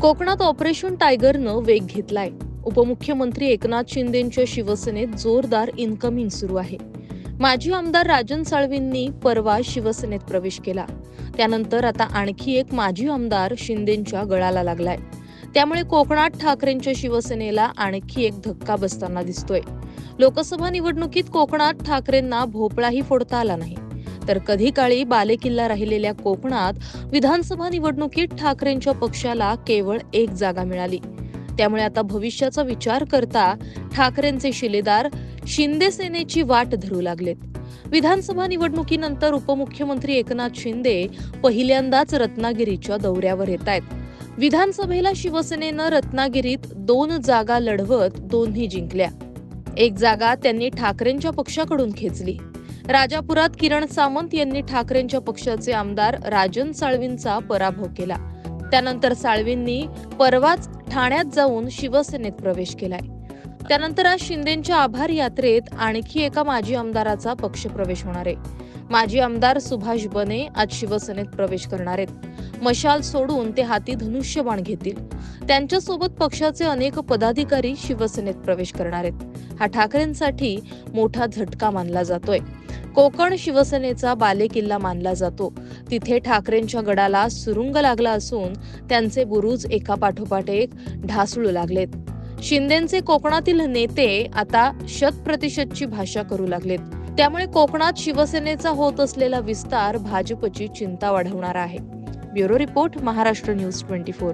कोकणात ऑपरेशन टायगरनं वेग घेतलाय. उपमुख्यमंत्री एकनाथ शिंदेच्या शिवसेनेत जोरदार इन्कमिंग सुरू आहे. माजी आमदार राजन साळवींनी परवा शिवसेनेत प्रवेश केला. त्यानंतर आता आणखी एक माजी आमदार शिंदेच्या गळाला लागलाय. त्यामुळे कोकणात ठाकरेंच्या शिवसेनेला आणखी एक धक्का बसताना दिसतोय. लोकसभा निवडणुकीत कोकणात ठाकरेंना भोपळाही फोडता आला नाही. तर कधी काळी बालेकिल्ला राहिलेल्या कोकणात विधानसभा निवडणुकीत ठाकरेंच्या पक्षाला केवळ एक जागा मिळाली. त्यामुळे आता भविष्याचा विचार करता ठाकरेंचे शिलेदार शिंदे सेनेची वाट धरू लागलेत. विधानसभा निवडणुकीनंतर उपमुख्यमंत्री एकनाथ शिंदे पहिल्यांदाच रत्नागिरीच्या दौऱ्यावर येत आहेत. विधानसभेला शिवसेनेनं रत्नागिरीत दोन जागा लढवत दोन्ही जिंकल्या. एक जागा त्यांनी ठाकरेंच्या पक्षाकडून खेचली. राजापुरात किरण सामंत यांनी ठाकरेंच्या पक्षाचे आमदार राजन साळवींचा पराभव केला. त्यानंतर साळवींनी परवाच ठाण्यात जाऊन शिवसेनेत प्रवेश केलाय. त्यानंतर आज शिंदेच्या आभार यात्रेत आणखी एका माजी आमदाराचा पक्षप्रवेश होणार आहे. माजी आमदार सुभाष बने आज शिवसेनेत प्रवेश करणार आहेत. मशाल सोडून ते हाती धनुष्यबाण घेतील. त्यांच्यासोबत पक्षाचे अनेक पदाधिकारी शिवसेनेत प्रवेश करणार आहेत. हा ठाकरेंसाठी मोठा झटका मानला जातोय. कोकण शिवसेनेचा बालेकिल्ला मानला जातो. तिथे ठाकरेंच्या गडाला सुरुंग लागला असून त्यांचे बुरुज एका पाठोपाठ एक ढासळू लागलेत. शिंदेचे कोकणातील नेते आता शत प्रतिशतची भाषा करू लागलेत. त्यामुळे कोकणात शिवसेनेचा होत असलेला विस्तार भाजपची चिंता वाढवणारा आहे. Bureau report Maharashtra news twenty four.